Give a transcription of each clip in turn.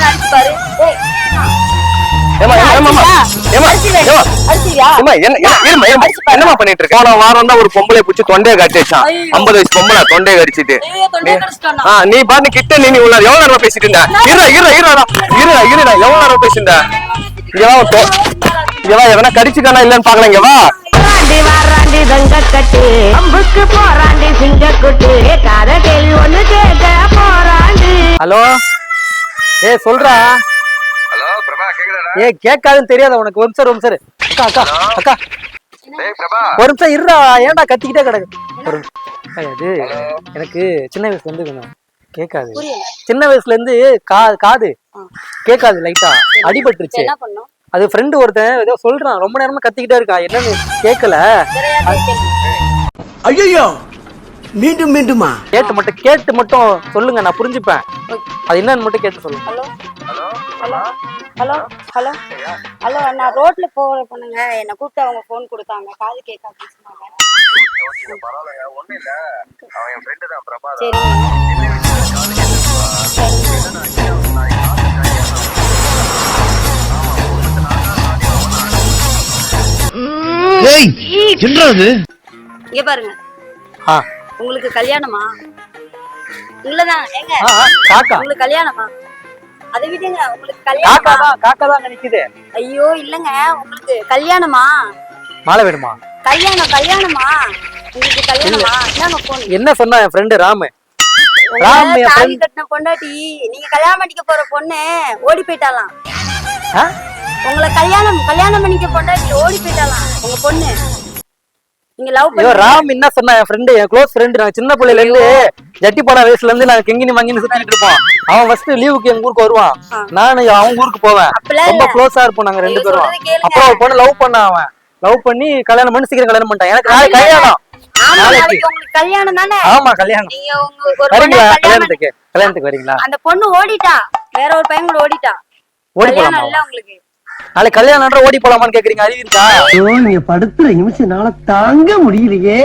வேணா அடிச்சு பாரு ஏய், ஏமா ஏமா ஏமா அடிச்சிருவேன். ஏமா அடிச்சிருவியா? ஏமா என்ன என்ன- இருமா, இருமா. என்னம்மா பண்ணிட்டு இருக்க போன வாரம் தான் ஒரு பொம்பளை பிடிச்சி தொண்டையை கடிச்சான் ஐயோ. ஐம்பது வயசு பொம்பளை தொண்டையை கடிச்சிட்டு. நீ பாட்டு கிட்ட நீ உள்ள எவ்வளவு நேரம் பேசிட்டு இருந்த? இருடா இருடா இருடா இருடா இருடா எவ்வளவு நேரம் பேசிட்டு இங்க வா ஒரு தொ- இங்க வா எவனா கடிச்சுக்கானா இல்லன்னு பாக்கலாம் இங்க வா. வாராண்டி வாராண்டி தங்க கட்டு அம்புக்கு போராண்டி சிங்க குட்டு காத கேள்வி ஒண்ணு கேட்க போராண்டி ஹலோ? ஏ சொல்றா. ஹலோ பிரபா கேக்குதாடா? ஏ கேட்காதுன்னு தெரியாத உனக்கு? ஒரு நிமிஷம் ஒரு நிமிஷம் இரு. அக்கா அக்கா அக்கா. டேய் பிரபா. ஒரு நிமிஷம் இருடா ஏன்டா கத்திக்கிட்டே கிடக்கு? இது எனக்கு சின்ன வயசுல இருந்து கொஞ்சம் கேட்காது. சின்ன வயசுல இருந்து கா காது. கேட்காது லைட்டா அடிபட்டுருச்சு. என்ன பண்ணும்? அது ஃப்ரெண்டு ஒருத்தன் ஏதோ சொல்றான். ரொம்ப நேரமா கத்திக்கிட்டே இருக்கான். என்னன்னு கேட்கல. ஐயோ மீண்டும் மீண்டுமா? கேட்டு மட்டும் கேட்டு மட்டும் சொல்லுங்க நான் புரிஞ்சுப்பேன். அது என்னன்னு மட்டும் கேட்டு சொல்லுங்க. Hello? Hello? Hello? Hello? Hello நான் ரோட்ல போற பொண்ணுங்க என்ன கூப்பிட்டு அவங்க ஃபோன் கொடுத்தாங்க காது கேட்காதுன்னு சொன்னாங்க ஒண்ணு இல்ல அவன் என் ஃப்ரெண்டு தான் பிரபா சரி ஏய் என்னது இங்க பாருங்க. ஆ. உங்களுக்கு கல்யாணமா? இல்லதான் ஏங்க. காக்கா. உங்களுக்கு கல்யாணமா? அதை விடுங்க உங்களுக்கு காக்கா கல்யாணமா தான் காக்கா தான் நிக்குது ஐயோ இல்லங்க. உங்களுக்கு கல்யாணமா? மாலை வேணுமா? கல்யாணம் கல்யாணமா? உங்களுக்கு கல்யாணமா? என்னங்க போன் என்ன சொன்னா என் ஃப்ரெண்டு ராமு? ராம் என் தாலி friend. கட்டின பொண்டாட்டி நீங்க கல்யாணம் பண்ணிக்க போற பொண்ணு ஓடி போயிட்டாலாம் ஆ? உங்களை கல்யாணம் கல்யாணம் பண்ணிக்க பொண்டாட்டி ஓடி போயிட்டாலாம் உங்க பொண்ணு. நீங்க லவ் ஐயோ பண்ணி ராம் என்ன சொன்னா என் ஃப்ரெண்டு என் க்ளோஸ் ஃப்ரெண்டு சின்ன பிள்ளையில இருந்து ஜட்டி போட வயசுல இருந்து நாங்க கெங்கினி மங்கினி சுத்திட்டு இருப்போம். அவன் ஃபர்ஸ்ட் லீவுக்கு எங்க ஊருக்கு வருவான். நானு அவங்க ஊருக்கு போவேன். ரொம்ப. க்ளோஸா இருப்போம் நாங்க ரெண்டு பேரும். அப்புறம் ஒரு பொண்ணு லவ் பண்ண அவன். லவ் பண்ணி கல்யாணம் பண்ணி சீக்கிரம் கல்யாணம் பண்ணிட்டான். எனக்கு நாளைக்கு கல்யாணம். ஆமா கல்யாணம் தானே? ஆமா வரீங்களா? கல்யாணத்துக்கு? கல்யாணத்துக்கு வரீங்களா? அந்த பொண்ணு ஓடிட்டா. வேற ஒரு பையன் கூட ஓடிட்டா. ஓடி போலாமா? உங்களுக்கு. நாளைக்கு கல்யாணம்ன்ற ஓடி போலாமான்னு கேக்குறீங்க அறிவு இருக்கா? ஐயோ நீங்க படுத்துற நிமிஷம் என்னால தாங்க முடியலையே.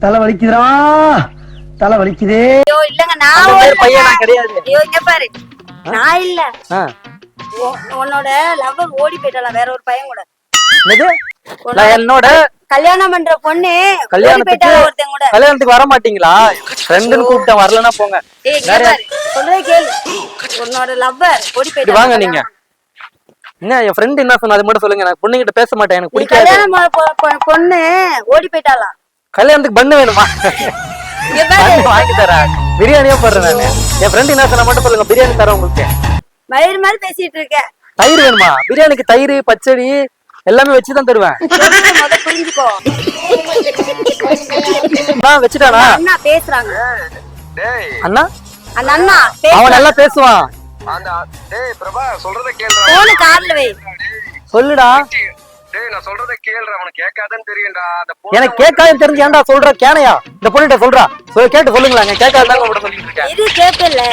தலை வலிக்குதுடா. தலை வலிக்குதே. ஐயோ இல்லங்க நான் அந்த மாதிரி. பையன் நான் கிடையாது. ஐயோ இங்க பாரு. நான் இல்ல. ஆ. உன்- உன்னோட லவ்வர் ஓடி போயிட்டாலாம் வேற ஒரு பையன் கூட? என்னது? நான் என்னோட கல்யாணம் பண்ற பொண்ணு ஓடி கல்யாணத்துக்கு போயிட்டால ஒருத்தன் கூட? கல்யாணத்துக்கு வர மாட்டீங்களா? ஃப்ரெண்டுன்னு கூப்பிட்டேன் வரலன்னா போங்க. ஏய் இங்க வேற பாரு சொல்றதை கேளு. உன்னோட லவ்வர் ஓடி இப்படி வாங்க நீங்க. என்ன என் ஃப்ரெண்ட் என்ன சொன்னா அது மட்டும் சொல்லுங்க. நான் பொண்ணுகிட்ட பேச மாட்டேன் எனக்கு பிடிக்காது. பண்ண ஓடி போயிட்டாலாம் கல்யாணத்துக்கு பண்ணு வேணுமா? வாங்கி தரேன். பிரியாணியே போடுறேன் நானு. என் ஃப்ரெண்ட் என்ன சொன்னா மட்டும் சொல்லுங்க பிரியாணி தரேன் உங்களுக்கு. மயிர் மாதிரி பேசிட்டு இருக்க தயிர் வேணுமா? பிரியாணிக்கு தயிர் பச்சடி எல்லாமே வச்சு தான் தருவேன் புரிஞ்சுக்கோ. நான் வச்சுட்டானா? அண்ணா பேசுறாங்க. டேய். அண்ணா? அந்த அண்ணா அவன் நல்லா பேசுவான். அந்த டேய் பிரபா சொல்றத கேளுடா. போனு கார்ல வை. சொல்லுடா. டேய் நான் சொல்றத கேளுடா அவனுக்கு கேட்காதுன்னு தெரியும்டா. அந்த எனக்கு கேட்காதுன்னு தெரிஞ்சு ஏன்டா சொல்ற? கேனையா? இந்த பொண்ணுகிட்ட சொல்றா. சொல்ல கேட்டு சொல்லுங்களா சொல்லிட்டு இருக்கேன். இது கேட்கல.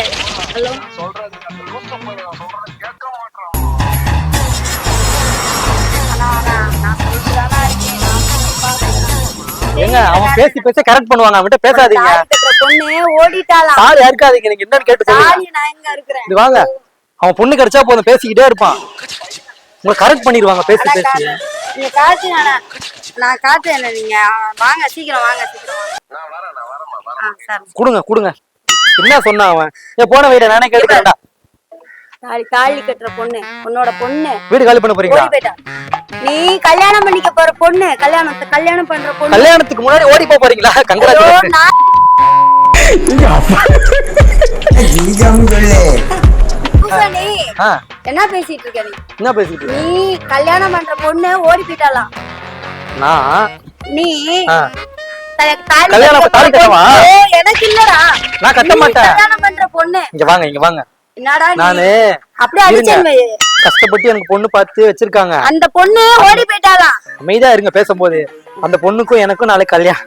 ஹலோ சொல்றது அந்த லூசு ஏங்க அவன் பேசி பேசி கரெக்ட் பண்ணுவாங்க அவன்கிட்ட பேசாதீங்க. பொண்ணு ஓடிட்டாலாம் சாரி யாருக்காதீங்க நீங்க என்னன்னு கேட்டு சொல்லுங்க. தாலி நான் எங்க இருக்கிறேன் இது வாங்க. அவன் பொண்ணு கிடைச்சா போதும் பேசிக்கிட்டே இருப்பான். உங்களை கரெக்ட் பண்ணிடுவாங்க பேசி பேசி. நீங்க காட்டு நான் நான் காட்டுறேன் நீங்க? வாங்க சீக்கிரம் வாங்க சீக்கிரம் கொடுங்க கொடுங்க. என்ன சொன்னான் அவன்? ஏ போன வீட நானே கேட்டுக்கிறேன்டா. தாலி தாலி கட்டுற பொண்ணு உன்னோட பொண்ணு. வீடு காலி பண்ண போறீங்களா? நீ கல்யாணம் பண்ணிக்க போற பொண்ணு கல்யாணத்தை கல்யாணம் பண்ற பொண்ணு கல்யாணத்துக்கு முன்னாடி ஓடி போக போறீங்களா பூசாணி, ஆ என்ன பேசிட்டு இருக்க நீ என்ன பேசிட்டு இருக்க? நீ கல்யாணம் பண்ற பொண்ணு ஓடி போயிட்டாலாம் நான் நீ ஆ, த- தாலி கல்யாணம் கட்டுற தாலி கட்டவா? பொண்ணு, ஏய், எனக்கு இல்லடா நான் கட்ட நீ மாட்டேன். கல்யாணம் பண்ற பொண்ணு இங்க வாங்க இங்க வாங்க என்னடா நீ? நானு அப்படியே இருங்க. அடிச்சேன். கஷ்டப்பட்டு எனக்கு பொண்ணு பார்த்து வச்சிருக்காங்க. அந்த பொண்ணு ஓடி போயிட்டாலாம் அமைதியா இருங்க பேசும்போது. அந்த பொண்ணுக்கும் எனக்கும் நாளைக்கு கல்யாணம்.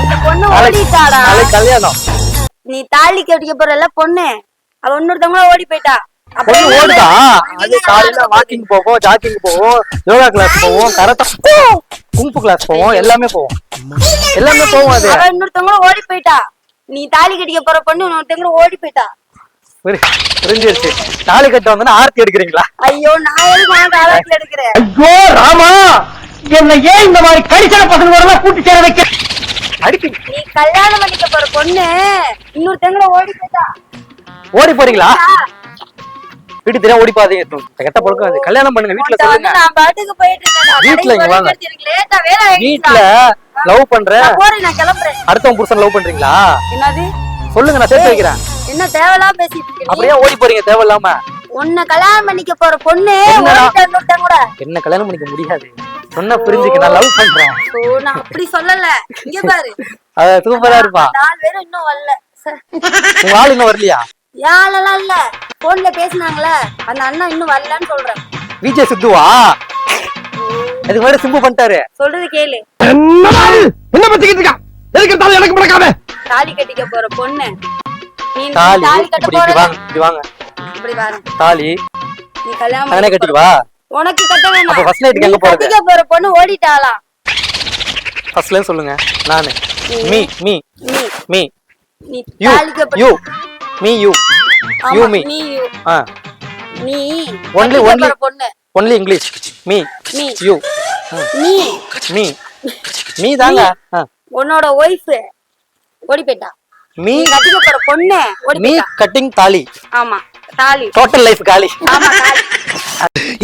அந்த பொண்ணு ஓடிட்டாடா. நாளைக்கு கல்யாணம். நீ தாலி கட்டிக்க போறல பொண்ணு? அவ இன்னொருத்தவங்கள ஓடி போயிட்டா. பொண்ணு? ஓடுதா? அது காலையில வாக்கிங் போவோம் ஜாக்கிங் போவோம் யோகா கிளாஸ் போவோம் கராத்தா குங்ஃபு கிளாஸ் போவோம் எல்லாமே போவோம். எல்லாமே போவோம் அது. அவ ஓடி போயிட்டா. நீ தாலி கட்டிக்க போற பொண்ணு இன்னொருத்தவங்கள ஓடி போயிட்டா. புரிஞ்சிருச்சு. தாலி கட்ட வந்தா ஆர்த்தி எடுக்கிறீங்களா? ஐயோ நான் எடுக்கிறேன்? ஐயோ ராமா! என்ன ஏன் இந்த மாதிரி கரிசன பசங்களோட கூட்டி சேர வைக்க அடிப்பீங்க. நீ கல்யாணம் பண்ணிக்க போற பொண்ணு இன்னொருத்தங்கள ஓடி போயிட்டா. ஓடி போறீங்களா? வீட்டு தெரியா ஓடி பாதீங்க கெட்ட பழக்கம் அது. கல்யாணம் பண்ணுங்க வீட்டுல சொல்லுங்க. நான் பாட்டுக்கு போயிட்டு வீட்ல கடைக்கு இங்க வாங்க. வீட்டுல லவ் பண்றேன். போறேன் நான் கிளம்புறேன். அடுத்தவன் புருஷன் லவ் பண்றீங்களா? என்னது? சொல்லுங்க நான் சேர்த்து வைக்கிறேன். என்ன தேவையில்லாம் பேசிட்டு இருக்க நீ? அப்படியே ஓடி போறீங்க தேவையில்லாம. உன்னை கல்யாணம் பண்ணிக்க போற பொண்ணு கூட. என்ன கல்யாணம் பண்ணிக்க முடியாது. சொன்ன புரிஞ்சுக்க நான் லவ் பண்றேன். ஓ நான் அப்படி சொல்லல. இங்க பாரு. அத சூப்பரா இருப்பா. நாலு பேரும் இன்னும் வரல. உங்க ஆள் இன்னும் வரலையா? யாரெல்லாம் இல்ல. போன்ல பேசுனாங்களே அந்த அண்ணன் இன்னும் வரலன்னு சொல்றேன். விஜய் சித்துவா? அதுக்கு முன்னாடி சிம்பு பண்ணிட்டாரு. சொல்றது கேளு. என்னடா இது? என்ன பத்திக்கிட்டு இருக்கான் எதுக்கு எனக்கு முடக்காம தாலி கட்டிக்க போற பொண்ணு. தாலி. இப்படி வாங்க இப்படி வாங்க. இப்படி பாரு. தாலி. நீ கல்யாணம் நானே கட்டிக்குவா போற- உனக்கு கட்ட வேணாம். அப்ப first night க்கு நீ எங்க போறது? கட்டிக்க போற பொண்ணு ஓடிட்டாளா? ஃபர்ஸ்ட்ல சொல்லுங்க. நானு. Me me. மீ. நீ யூ தாலிக்கு you. Me you. You me. நீ you. ஆ. நீ கட்டிக்க only- போற பொண்ணு. Only English me. நீ யூ. நீ மீ. மீ தாங்க. உன்னோட ஒய்ஃப் ஓடி போயிட்டா. மீ கட்டிக்க போற பொண்ணு மீ கட்டிங் தாலி. ஆமா தாலி. டோட்டல் லைஃப் காலி.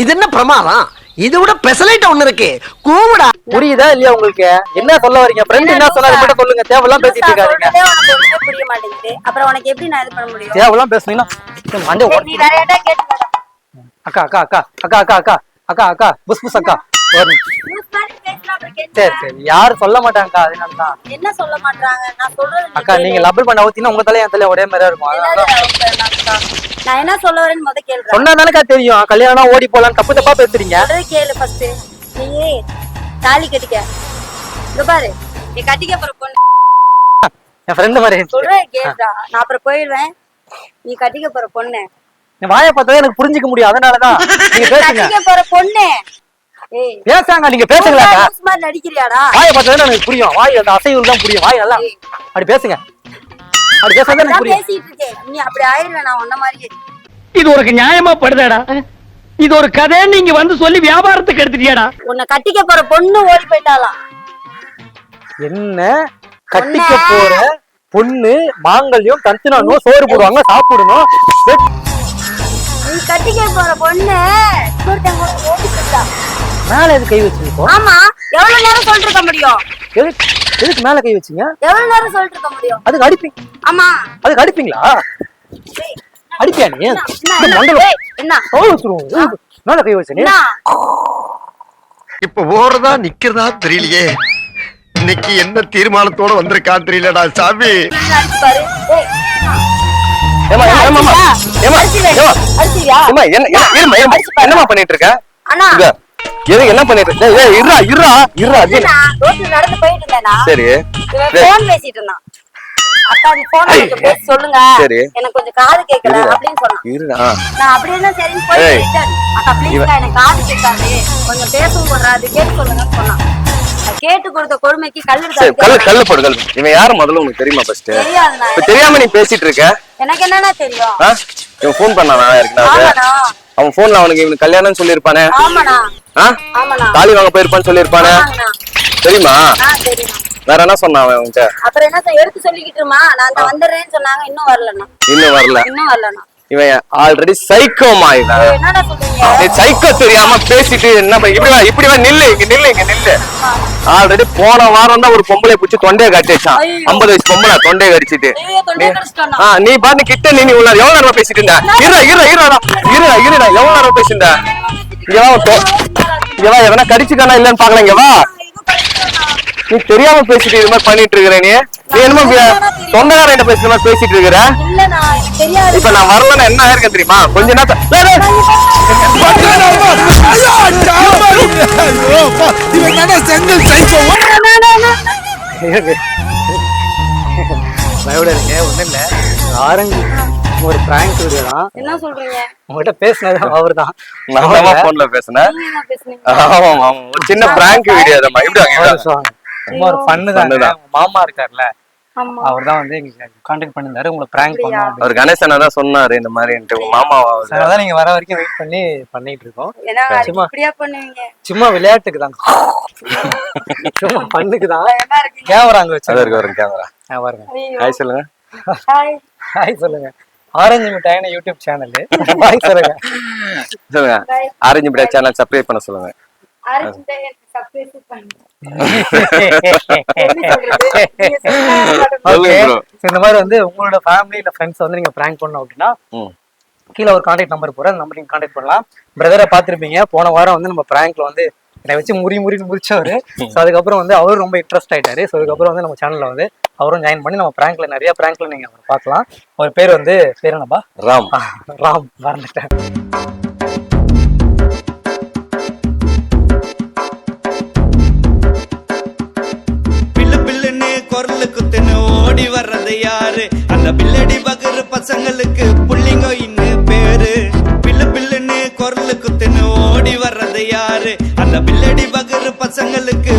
இது என்ன பிரமாதம்? இது விட பெசலைட் ஒண்ணு இருக்கு. கூவிடா. புரியுதா இல்லையா உங்களுக்கு? என்ன சொல்ல வரீங்க? ஃப்ரெண்ட் என்ன சொன்னாரு மட்டும் சொல்லுங்க. தேவையெல்லாம் பேசிட்டு இருக்காதீங்க. புரிய மாட்டேங்குது. அப்புறம் உனக்கு எப்படி நான் இது பண்ண முடியும்? தேவையெல்லாம் பேசுனீங்கன்னா மண்டை நீ வேற கேட்டு அக்கா அக்கா அக்கா அக்கா அக்கா அக்கா அக்கா அக்கா புஸ் புஸ் அக்கா. சரி கேட்டு சரி. யாரும் சொல்ல மாட்டாங்கக்கா அதனாலதான். என்ன சொல்ல மாட்டாங்க நான் சொல்றது அக்கா கேளு. நீங்க பண்ண ஊத்தினா உங்க தலையும் என் தலையும் ஒரே மாதிரியா இருக்கும். அதனால? நான் என்ன சொல்ல வரேன்னு முத கேள்றேன் சொன்னா தானக்கா தெரியும். கல்யாணம் ஓடி போலாம் தப்பு தப்பா பேசுறீங்க. கேளு ஃபர்ஸ்ட் நீ தாலி கட்டிக்க. இங்க பாரு. நீ கட்டிக்க போற பொண்ணு. என் ஃப்ரெண்டு மாதிரி. சொல்றேன் கேளுடா. நான் அப்புறம் போயிடுவேன். நீ கட்டிக்க போற பொண்ணு. வாயை பார்த்தா எனக்கு புரிஞ்சுக்க முடியும். அதனாலதான். நீங்க பேசுங்க. போற பொண்ணு. பேசாங்க நீங்க மாதிரி நடிக்கிறியாடா? வாயை பார்த்தா எனக்கு புரியும். வாய் அந்த அசைவு தான் புரியும். வாய் நல்லா அப்படி பேசுங்க. அப்படி பேசாதான் எனக்கு நான் புரியும். பேசிட்டு இருக்கேன் நீ அப்படி ஆயிடுவேன் நான் உன்ன மாதிரியே. இது உனக்கு நியாயமா படுதாடா? இது ஒரு கதை நீங்க வந்து சொல்லி வியாபாரத்துக்கு எடுத்துட்டியாடா? உன்னை கட்டிக்க போற பொண்ணு ஓடி போயிட்டாலாம் என்ன? கட்டிக்க போற பொண்ணு மாங்கல்யம் தந்தினானும் சோறு போடுவாங்க சாப்பிடணும். நீ கட்டிக்க போற பொண்ணு மேல எது கை வச்சிருக்கோம் ஆமா. எவ்வளவு நேரம் சொல்லிட்டு இருக்க முடியும்? எதுக்கு மேல கை வச்சீங்க? எவ்வளவு நேரம் சொல்லிட்டு இருக்க முடியும்? அதுக்கு அடிப்பீங்க. ஆமா. அதுக்கு அடிப்பீங்களா? அடிப்பியா நீ? என்ன மேல கை வச்சு இப்ப ஓடுறதா நிக்கிறதா தெரியலையே. இன்னைக்கு என்ன தீர்மானத்தோட வந்திருக்கான்னு தெரியலடா சாமி. என்னமா பண்ணிட்டு இருக்க? அண்ணா. அண்ணா இங்க எது என்ன பண்ணிட்டு இருக்க? ஏய் இருடா இருடா இருடா அது ரோட்ல நடந்து போயிட்டு இருந்தேனா? சரி. இவன் டேய். போன் பேசிட்டு இருந்தான் அக்கா நீ பேசி சொல்லுங்க. சரி. எனக்கு கொஞ்சம் காது கேட்கல இருடா. அப்படின்னு சொன்னான். இருடா. நான் அப்படியே தான் சரின்னு போய் ஏய். ரிட்டர்ன் அக்கா ப்ளீஸ் எனக்கு காது கேட்காது. கொஞ்சம் பேசவும் போடுறாது கேட்டு சொல்லுங்கன்னு சொன்னான். கேட்டு கொடுத்த கொடுமைக்கு சரி கல்லு கல்லு போடு கல்லு இவன் யாரு முதல்ல உனக்கு தெரியுமா ஃபர்ஸ்ட் தெரியாம நீ பேசிட்டு இருக்க. எனக்கு என்னன்னா தெரியும்? இவன் ஃபோன் பண்ணானா அவன் போன்ல அவனுக்கு இவனுக்கு கல்யாணம் சொல்லிருப்பானே ஆமாண்ணா ஆ ஆமாண்ணா. தாலி வாங்க போயிருப்பான்னு சொல்லிருப்பானே ஆமாண்ணா தெரியுமா? வேற என்ன சொன்னான் அவன் உன்கிட்ட அப்புறம் என்ன எடுத்து சொல்லிக்கிட்டு இருமா நான் வந்துடுறேன்னு சொன்னாங்க இன்னும் வரலண்ணா. இன்னும் வரல. இன்னும் வரலண்ணா. இவன் ஆல்ரெடி சைக்கோமா இவன். நீ சைக்கோ தெரியாம பேசிட்டு என்ன இப்படி இப்படி நில்லு இங்க நில்லு இங்க நில்லு. ஆல்ரெடி போன வாரம் தான் ஒரு பொம்பளை பிடிச்சி தொண்டையை கட்டிச்சான். ஐம்பது வயசு பொம்பளை தொண்டையை கடிச்சிட்டு. ஐயோ, தொண்டையை கடிச்சிட்டானா? ஆ நீ பாட்டு கிட்ட நீ உள்ள எவ்வளவு நேரம் பேசிட்டு இருந்த? இருடா இருடா இருடா இருடா இருடா எவ்வளவு நேரம் பேசிட்டு இருந்த? இங்க வா தொ- இங்க வா எவனா கடிச்சுக்கானா இல்லன்னு பாக்கலாம் இங்க வா நீ தெரியாம பேசிட்டு இது மாதிரி பண்ணிட்டு இருக்கிற நீ நீ என்னமோ சொந்தக்காரன் பேசுற மாதிரி பேசிட்டு இருக்கிற இப்ப நான் வரலன்னா என்ன ஆயிருக்கேன் தெரியுமா கொஞ்ச நேரத்தை டேய், டேய். பயப்படாதீங்க ஒண்ணும் இல்ல ஆரஞ்சு ஒரு பிராங்க் வீடியோ தான் என்ன சொல்றீங்க? உங்ககிட்ட பேசினது அவர் தான் நான் தான் போன்ல பேசுனேன் ஆமா ஆமா ஒரு சின்ன பிராங்க் வீடியோ தான் இப்படி வாங்க. சும்மா ஒரு ஃபன்னு தான். மாமா இருக்கார்ல. ஆமா. அவர் தான் வந்து எங்களுக்கு கான்டாக்ட் பண்ணியிருந்தாரு உங்களை பிராங்க் பண்ணோம். அவர் கணேசனா தான் சொன்னாரு இந்த மாதிரின்ட்டு உங்க மாமா அதான் நீங்க வர வரைக்கும் வெயிட் பண்ணி பண்ணிட்டு இருக்கோம். சும்மா. இப்படியா பண்ணுவீங்க? சும்மா விளையாட்டுக்கு தான். சும்மா பண்ணுக்கு தான். கேமரா அங்க வச்சு ஒரு கேமரா பாருங்க. ஐயோ. ஹாய் சொல்லுங்க. ஹாய் ஹாய் சொல்லுங்க. ஆரஞ்சு மிட்டாயின யூடியூப் சேனல் பாய் சொல்லுங்க. சொல்லுங்க. ஆரஞ்சு பிடியா சேனல் சப்ஸ்கிரைப் பண்ண சொல்லுங்க. இந்த மாதிரி வந்து உங்களோட ஃபேமிலி இல்ல ஃப்ரெண்ட்ஸ் வந்து நீங்க பிராங்க் பண்ணோம் அப்படின்னா. கீழே ஒரு கான்டாக்ட் நம்பர் போறேன் அந்த நம்பர் நீங்க கான்டாக்ட் பண்ணலாம். பிரதரை பார்த்திருப்பீங்க. போன வாரம் வந்து நம்ம பிராங்க்ல வந்து என்னை வச்சு முறி முறின்னு முடிச்சவரு ஸோ அதுக்கப்புறம் வந்து அவரும் ரொம்ப இன்ட்ரெஸ்ட் ஆயிட்டாரு. ஸோ அதுக்கப்புறம் வந்து நம்ம சேனல்ல வந்து அவரும் ஜாயின் பண்ணி நம்ம பிராங்க்ல நிறைய பிராங்க்ல நீங்க அவரை பார்க்கலாம். அவர் பேர் வந்து பேர் என்னப்பா? ராம். ராம். மறந்துட்டேன். பில்லு பில்லுன்னு குரலு குத்துன்னு ஓடி வர்றது யாரு? அந்த பில்லடி பகரு பசங்களுக்கு பசங்களுக்கு